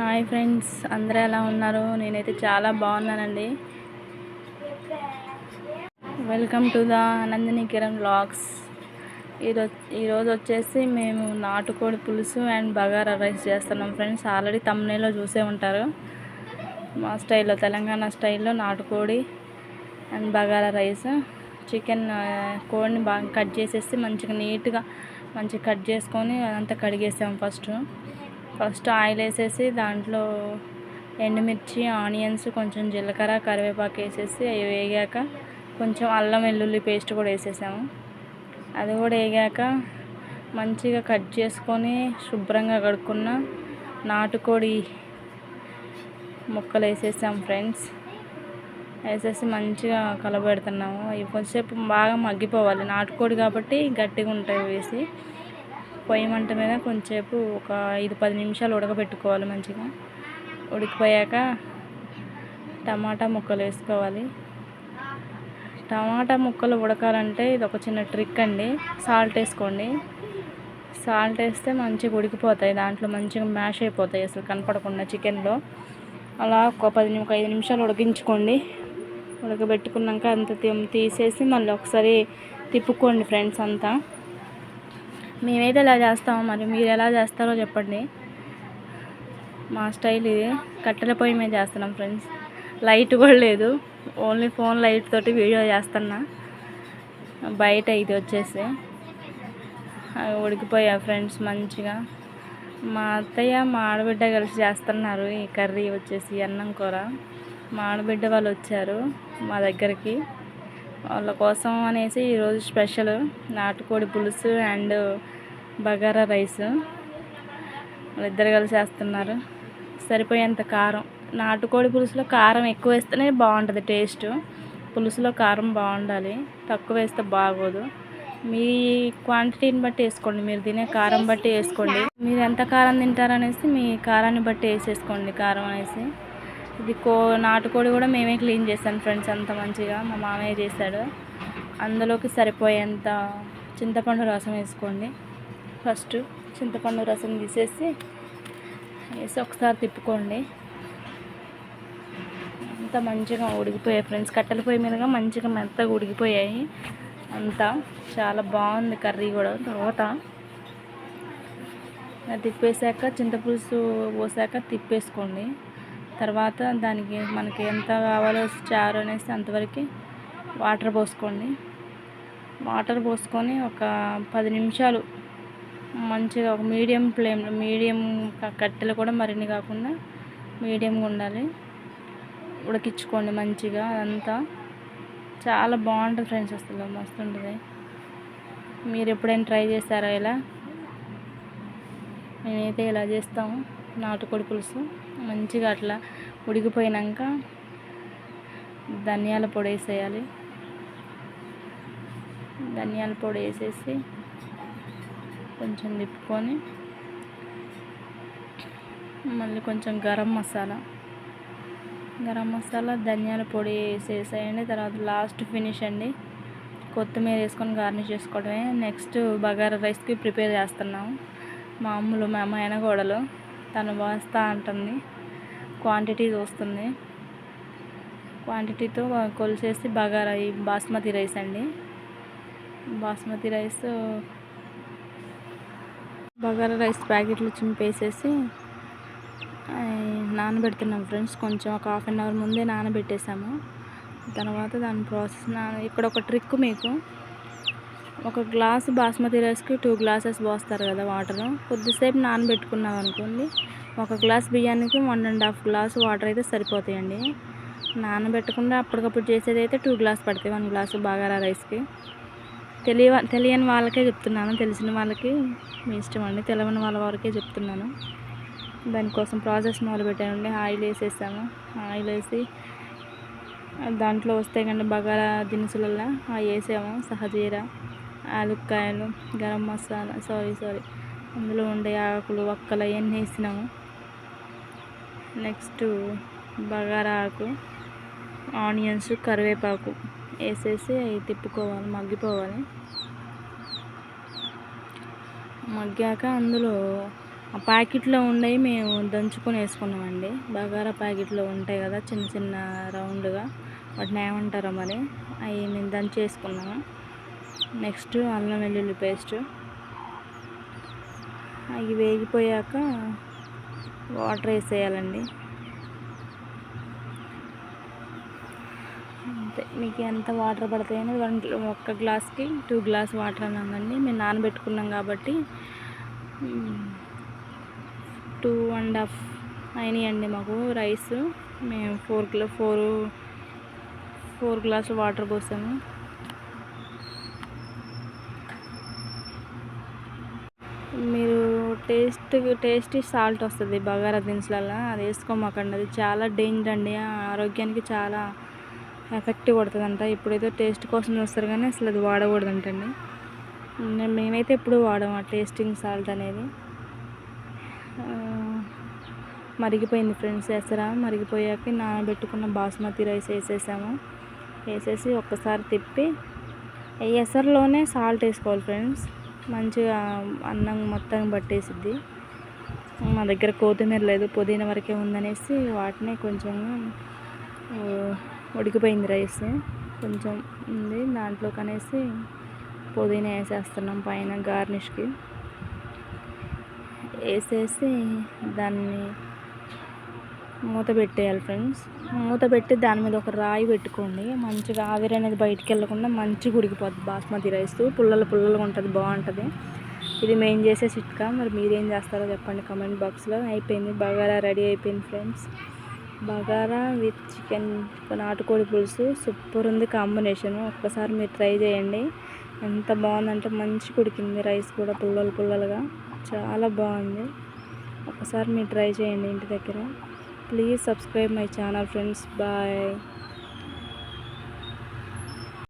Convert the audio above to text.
Hi friends అందరూ ఎలా ఉన్నారు? నేనైతే చాలా బాగున్నానండి. Welcome to the Nandini Kiran blogs ఈరోజు ఈరోజు వచ్చేసి మేము నాటుకోడి పులుసు అండ్ బగారా రైస్ చేస్తున్నాం ఫ్రెండ్స్. ఆల్రెడీ తమ్నేలో చూసే ఉంటారు. మా స్టైల్లో తెలంగాణ స్టైల్లో నాటుకోడి అండ్ బగారా రైస్. చికెన్ కోడిని బాగా కట్ చేసేసి మంచిగా నీట్గా మంచిగా కట్ చేసుకొని అదంతా కడిగేసాము ఫస్ట్. ఫస్ట్ ఆయిల్ వేసేసి దాంట్లో ఎండుమిర్చి ఆనియన్స్ కొంచెం జీలకర్ర కరివేపాకు వేసేసి అవి వేగాక కొంచెం అల్లం వెల్లుల్లి పేస్ట్ కూడా వేసేసాము. అది కూడా వేగాక మంచిగా కట్ చేసుకొని శుభ్రంగా కడుక్కున్న నాటుకోడి ముక్కలు వేసేసాం ఫ్రెండ్స్. వేసేసి మంచిగా కలబెడుతున్నాము. ఇవి కొంచెంసేపు బాగా మగ్గిపోవాలి. నాటుకోడి కాబట్టి గట్టిగా ఉంటాయి వేసి. పొయ్యి మంట మీద కొంచెంసేపు ఒక ఐదు పది నిమిషాలు ఉడకబెట్టుకోవాలి మంచిగా. ఉడికిపోయాక టమాటా ముక్కలు వేసుకోవాలి. టమాటా ముక్కలు ఉడకాలంటే ఇది ఒక చిన్న ట్రిక్ అండి. సాల్ట్ వేసుకోండి. సాల్ట్ వేస్తే మంచిగా ఉడికిపోతాయి. దాంట్లో మంచిగా మ్యాష్ అయిపోతాయి అసలు కనపడకుండా చికెన్లో. అలా ఒక పది ఒక ఐదు నిమిషాలు ఉడికించుకోండి. ఉడకబెట్టుకున్నాక అంత తీసేసి మళ్ళీ ఒకసారి తిప్పుకోండి ఫ్రెండ్స్ అంతా. మేమైతే ఇలా చేస్తాము మరి మీరు ఎలా చేస్తారో చెప్పండి. మా స్టైల్ ఇది. కట్టెల పొయ్యి మేము చేస్తున్నాం ఫ్రెండ్స్. లైట్ కూడా లేదు. ఓన్లీ ఫోన్ లైట్ తోటి వీడియో చేస్తున్నా. బయట ఇది వచ్చేసి. అవి ఉడికిపోయా ఫ్రెండ్స్ మంచిగా. మా అత్తయ్య మా ఆడబిడ్డ కలిసి చేస్తున్నారు ఈ కర్రీ వచ్చేసి అన్నం కూర. మా ఆడబిడ్డ వాళ్ళు వచ్చారు మా దగ్గరికి. వాళ్ళ కోసం అనేసి ఈరోజు స్పెషల్ నాటుకోడి పులుసు అండ్ బగారా రైస్. వాళ్ళిద్దరు కలిసి వేస్తున్నారు సరిపోయేంత కారం. నాటుకోడి పులుసులో కారం ఎక్కువ వేస్తేనే బాగుంటుంది టేస్ట్. పులుసులో కారం బాగుండాలి. తక్కువ వేస్తే బాగోదు. మీ క్వాంటిటీని బట్టి వేసుకోండి. మీరు తినే కారం బట్టి వేసుకోండి. మీరు ఎంత కారం తింటారనేసి మీ కారాన్ని బట్టి వేసేసుకోండి కారం అనేసి. ఇది కో నాటుకోడి కూడా మేమే క్లీన్ చేస్తాం ఫ్రెండ్స్ అంత మంచిగా. మా మామయ్య చేశాడు. అందులోకి సరిపోయేంత చింతపండు రసం వేసుకోండి. ఫస్ట్ చింతపండు రసం తీసేసి వేసి ఒకసారి తిప్పుకోండి. అంతా మంచిగా ఉడికిపోయాయి ఫ్రెండ్స్. కట్టెల పొయ్యి మీదుగా మంచిగా మెత్తగా ఉడికిపోయాయి. అంతా చాలా బాగుంది కర్రీ కూడా తర్వాత. తిప్పేసాక చింతపులుసు పోసాక తిప్పేసుకోండి. తర్వాత దానికి మనకి ఎంత కావాలో చారు అనేసి అంతవరకు వాటర్ పోసుకోండి. వాటర్ పోసుకొని ఒక పది నిమిషాలు మంచిగా ఒక మీడియం ఫ్లేమ్లో మీడియం కట్టెలు కూడా మరిన్ని కాకుండా మీడియంగా ఉండాలి. ఉడికించుకోండి మంచిగా అదంతా. చాలా బాగుంటుంది ఫ్రెండ్స్ అసలు మస్తు ఉంటుంది. మీరు ఎప్పుడైనా ట్రై చేస్తారా ఇలా? నేనైతే ఇలా చేస్తాము నాటుకోడి పులుసు. మంచిగా అట్లా ఉడికిపోయినాక ధనియాల పొడి వేసేయాలి. ధనియాల పొడి వేసేసి కొంచెం తిప్పుకొని మళ్ళీ కొంచెం గరం మసాలా. గరం మసాలా ధనియాల పొడి వేసేసేయండి. తర్వాత లాస్ట్ ఫినిష్ అండి. కొత్తిమీర వేసుకొని గార్నిష్ చేసుకోవడమే. నెక్స్ట్ బగారా రైస్కి ప్రిపేర్ చేస్తున్నాము మామూలు మా మేనగోడలు తను వస్తా అంటుంది. క్వాంటిటీ చూస్తుంది. క్వాంటిటీతో కొలిసేసి బగారా ఈ బాస్మతి రైస్ అండి. బాస్మతి రైస్ బగారా రైస్ ప్యాకెట్లు చింపేసేసి నానబెడుతున్నాం ఫ్రెండ్స్. కొంచెం ఒక హాఫ్ అన్ అవర్ ముందే నానబెట్టేసాము. తర్వాత దాని ప్రాసెస్ నా ఇక్కడ ఒక ట్రిక్ మీకు. ఒక గ్లాస్ బాస్మతి రైస్కి టూ గ్లాసెస్ పోస్తారు కదా వాటర్. కొద్దిసేపు నానబెట్టుకున్నాం అనుకోండి. ఒక గ్లాస్ బియ్యానికి one and half glass water అయితే సరిపోతాయండి. నానబెట్టకుండా అప్పటికప్పుడు చేసేది అయితే టూ గ్లాస్ పడతాయి. వన్ గ్లాసు బగారా రైస్కి. తెలియ తెలియని వాళ్ళకే చెప్తున్నాను. తెలిసిన వాళ్ళకి మీ ఇష్టం అండి. తెలియని వాళ్ళ వరకే చెప్తున్నాను. దానికోసం ప్రాసెస్ మొదలుపెట్టానండి. ఆయిల్ వేసేసాము. ఆయిల్ వేసి దాంట్లో వస్తే కండి బగారా దినుసులలో అవి వేసాము. సహజీరా. ఆలుక్కాయలు గరం మసాలా సారీ సారీ. అందులో ఉండే ఆకులు వక్కలు అవన్నీ వేసినాము. నెక్స్ట్ బగారా ఆకు ఆనియన్స్ కరివేపాకు వేసేసి అవి తిప్పుకోవాలి మగ్గిపోవాలి. మగ్గాక అందులో ఆ ప్యాకెట్లో ఉండేవి మేము దంచుకొని వేసుకున్నామండి. బగారా ప్యాకెట్లో ఉంటాయి కదా చిన్న చిన్న రౌండ్గా. వాటిని ఏమంటారో మరి? అవి మేము దంచి వేసుకున్నాము నెక్స్ట్ అల్లం వెల్లుల్లి పేస్ట్. అవి వేగిపోయాక వాటర్ వేసేయాలండి. అంతే మీకు ఎంత వాటర్ పడతాయని వన్ ఒక్క గ్లాస్కి టూ గ్లాస్ వాటర్ అన్నామండి మేము నానబెట్టుకున్నాం కాబట్టి టూ అండ్ హాఫ్ అయినాయండి మాకు రైస్. మేము ఫోర్ కిలో ఫోర్ ఫోర్ గ్లాసులు వాటర్ పోసాము. మీరు టేస్ట్ టేస్టీ సాల్ట్ వస్తుంది బగారా దినుసులలో అది వేసుకోమాకండి. అది చాలా డేంజర్ అండి ఆరోగ్యానికి చాలా ఎఫెక్ట్ కొడుతుందంట. ఇప్పుడైతే టేస్ట్ కోసం చూస్తారు కానీ అసలు అది వాడకూడదంటండి. మేమైతే ఎప్పుడు వాడము ఆ టేస్టింగ్ సాల్ట్ అనేది. మరిగిపోయింది ఫ్రెండ్స్ ఎసరా. మరిగిపోయాక నానబెట్టుకున్న బాస్మతి రైస్ వేసేసాము. వేసేసి ఒక్కసారి తిప్పి ఈ ఎసరులోనే సాల్ట్ వేసుకోవాలి ఫ్రెండ్స్. మంచిగా అన్నం మొత్తం పట్టేసిద్ది. మా దగ్గర కొత్తిమీర లేదు పుదీనా వరకే ఉందనేసి వాటిని కొంచెం ఉడికిపోయింది రైస్. కొంచెం ఉంది దాంట్లో కనేసి పుదీనా వేసేస్తున్నాం పైన గార్నిష్కి. వేసేసి దాన్ని మూత పెట్టేయాలి ఫ్రెండ్స్. మూత పెట్టి దాని మీద ఒక రాయి పెట్టుకోండి. మంచిగా ఆవిరి అనేది బయటికి వెళ్ళకుండా మంచిగా ఉడికిపోద్ది బాస్మతి రైస్. పుల్లలు పుల్లలుగా ఉంటుంది బాగుంటుంది. ఇది మేము చేసే చిట్కా. మరి మీరేం చేస్తారో చెప్పండి కమెంట్ బాక్స్లో అయిపోయింది. బగారా రెడీ అయిపోయింది ఫ్రెండ్స్. బగారా విత్ చికెన్ నాటుకోడి పులుసు. సూపర్ ఉంది కాంబినేషన్. ఒక్కసారి మీరు ట్రై చేయండి. ఎంత బాగుందంటే మంచి కుడికింది రైస్ కూడా పుల్లలు పుల్లలుగా. చాలా బాగుంది. ఒకసారి మీరు ట్రై చేయండి ఇంటి దగ్గర. Please subscribe my channel friends. Bye.